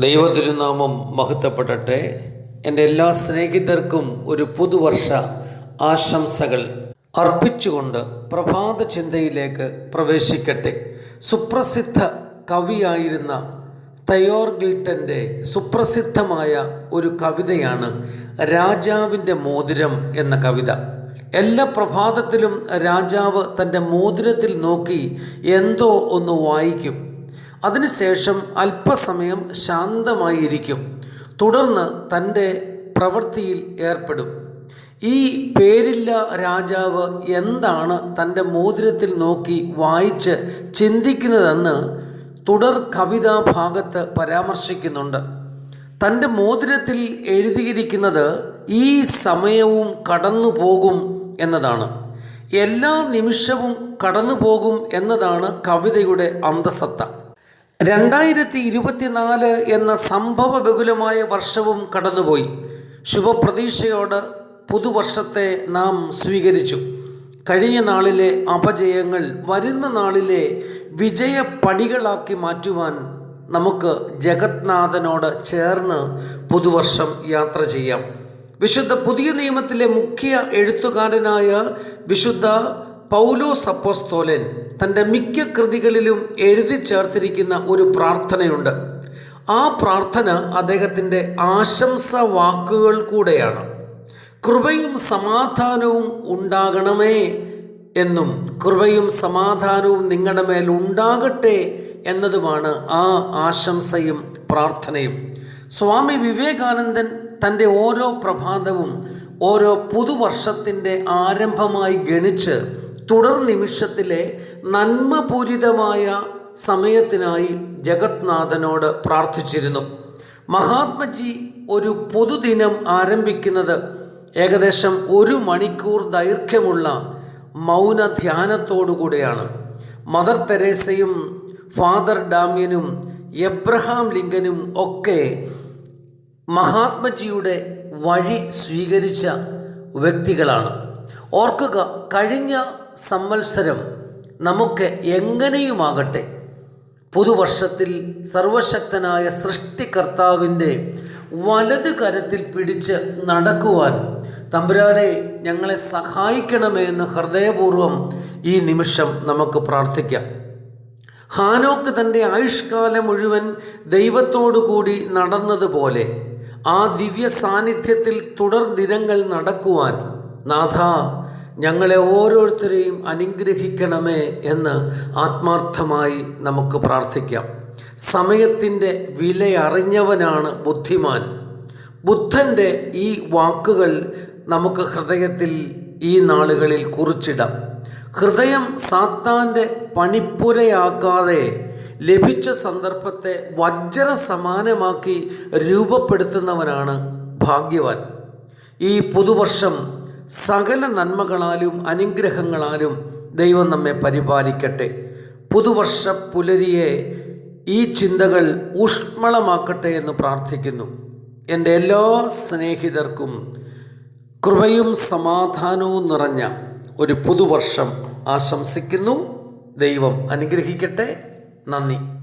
ദൈവതിരുനാമം മഹത്വപ്പെടട്ടെ. എന്റെ എല്ലാ സ്നേഹിതർക്കും ഒരു പുതുവർഷ ആശംസകൾ. അർപ്പിച്ചുകൊണ്ട് പ്രഭാത ചിന്തയിലേക്ക് പ്രവേശിക്കട്ടെ. സുപ്രസിദ്ധ കവിയായിരുന്ന തയോർ ഗിൽട്ടന്റെ സുപ്രസിദ്ധമായ ഒരു കവിതയാണ് രാജാവിന്റെ മോതിരം എന്ന കവിത. എല്ലാ പ്രഭാതത്തിലും രാജാവ് തന്റെ മോതിരത്തിൽ നോക്കി എന്തോ ഒന്ന് വായിക്കും. അതിനുശേഷം അല്പസമയം ശാന്തമായിരിക്കും. തുടർന്ന് തന്റെ പ്രവൃത്തിയിൽ ഏർപ്പെടും. ഈ പേരില്ല രാജാവ് എന്താണ് തന്റെ മോതിരത്തിൽ നോക്കി വായിച്ച് ചിന്തിക്കുന്നതെന്ന് തുടർ കവിതാ ഭാഗത്ത് പരാമർശിക്കുന്നുണ്ട്. തന്റെ മോതിരത്തിൽ എഴുതിയിരിക്കുന്നത് ഈ സമയവും കടന്നു പോകും എന്നതാണ്. എല്ലാ നിമിഷവും കടന്നു പോകും എന്നതാണ് കവിതയുടെ അന്തസത്ത. രണ്ടായിരത്തി ഇരുപത്തിനാല് എന്ന സംഭവ ബഹുലമായ വർഷവും കടന്നുപോയി. ശുഭപ്രതീക്ഷയോട് പുതുവർഷത്തെ നാം സ്വീകരിച്ചു. കഴിഞ്ഞ നാളിലെ അപജയങ്ങൾ വരുന്ന നാളിലെ വിജയപ്പടികളാക്കി മാറ്റുവാൻ നമുക്ക് ജഗത്നാഥനോട് ചേർന്ന് പുതുവർഷം യാത്ര ചെയ്യാം. വിശുദ്ധ പുതിയ നിയമത്തിലെ മുഖ്യ എഴുത്തുകാരനായ വിശുദ്ധ പൗലോസ് അപ്പോസ്തോലൻ തന്റെ മിക്ക കൃതികളിലും എഴുതി ചേർത്തിരിക്കുന്ന ഒരു പ്രാർത്ഥനയുണ്ട്. ആ പ്രാർത്ഥന അദ്ദേഹത്തിന്റെ ആശംസ വാക്കുകൾ കൂടെയാണ്. കൃപയും സമാധാനവും ഉണ്ടാകണമേ എന്നും കൃപയും സമാധാനവും നിങ്ങളുടെ മേൽ ഉണ്ടാകട്ടെ എന്നതുമാണ് ആ ആശംസയും പ്രാർത്ഥനയും. സ്വാമി വിവേകാനന്ദൻ തന്റെ ഓരോ പ്രഭാതവും ഓരോ പുതുവർഷത്തിന്റെ ആരംഭമായി ഗണിച്ച് തുടർ നിമിഷത്തിലെ നന്മപൂരിതമായ സമയത്തിനായി ജഗത്നാഥനോട് പ്രാർത്ഥിച്ചിരുന്നു. മഹാത്മജി ഒരു പൊതുദിനം ആരംഭിക്കുന്നത് ഏകദേശം ഒരു മണിക്കൂർ ദൈർഘ്യമുള്ള മൗന ധ്യാനത്തോടുകൂടെയാണ് മദർ തെരേസയും ഫാദർ ഡാമ്യനും എബ്രഹാം ലിങ്കനും ഒക്കെ മഹാത്മജിയുടെ വഴി സ്വീകരിച്ച വ്യക്തികളാണ്. ഓർക്കുക കഴിഞ്ഞ സംവത്സരം നമുക്ക് എങ്ങനെയുമാകട്ടെ? പുതുവർഷത്തിൽ സർവശക്തനായ സൃഷ്ടികർത്താവിന്റെ വലത് കരത്തിൽ പിടിച്ച് നടക്കുവാൻ തമ്പുരാനെ ഞങ്ങളെ സഹായിക്കണമേ എന്ന് ഹൃദയപൂർവം ഈ നിമിഷം നമുക്ക് പ്രാർത്ഥിക്കാം. ഹാനോക്ക് തന്റെ ആയുഷ്കാലം മുഴുവൻ ദൈവത്തോടു കൂടി നടന്നതുപോലെ ആ ദിവ്യ സാന്നിധ്യത്തിൽ തുടർ ദിനങ്ങൾ നടക്കുവാൻ നാഥ ഞങ്ങളെ ഓരോരുത്തരെയും അനുഗ്രഹിക്കണമേ എന്ന് ആത്മാർത്ഥമായി നമുക്ക് പ്രാർത്ഥിക്കാം. സമയത്തിന്റെ വിലയറിഞ്ഞവനാണ് ബുദ്ധിമാൻ. ബുദ്ധന്റെ ഈ വാക്കുകൾ നമുക്ക് ഹൃദയത്തിൽ ഈ നാളുകളിൽ കുറിച്ചിടാം. ഹൃദയം സാത്താന്റെ പണിപ്പുരയാക്കാതെ ലഭിച്ച സന്ദർഭത്തെ വജ്ര സമാനമാക്കി രൂപപ്പെടുത്തുന്നവനാണ് ഭാഗ്യവാൻ. ഈ പുതുവർഷം സകല നന്മകളാലും അനുഗ്രഹങ്ങളാലും ദൈവം നമ്മെ പരിപാലിക്കട്ടെ. പുതുവർഷ പുലരിയെ ഈ ചിന്തകൾ ഊഷ്മളമാക്കട്ടെ എന്ന് പ്രാർത്ഥിക്കുന്നു. എന്റെ എല്ലാ സ്നേഹിതർക്കും കൃപയും സമാധാനവും നിറഞ്ഞ ഒരു പുതുവർഷം ആശംസിക്കുന്നു. ദൈവം അനുഗ്രഹിക്കട്ടെ. നന്ദി.